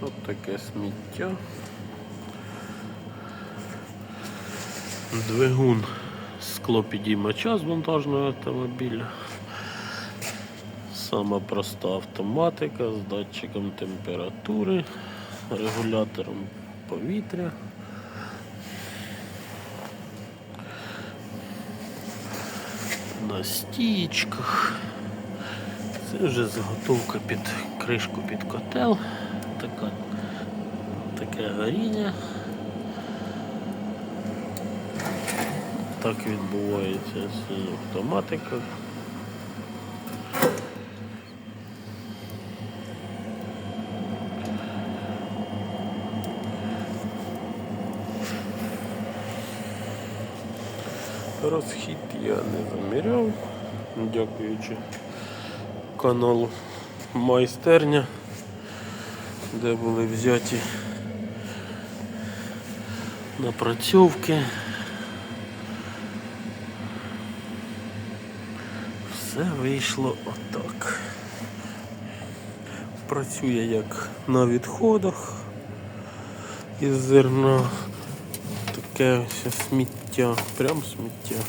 От таке сміття. Двигун склопідіймача з вантажного автомобіля. Сама проста автоматика з датчиком температури, регулятором повітря. На стічках. Це вже заготовка під кришку під котел. Таке горіння. Так відбувається з автоматика. Розхід я не заміряв, дякуючи каналу майстерня, де були взяті напрацьовки. Все вийшло отак. Працює як на відходах із зерна. Таке ось сміття, прям сміття.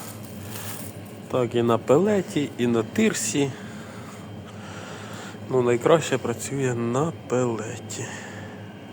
Так і на пелеті, і на тирсі. Ну, найкраще працює на пелеті.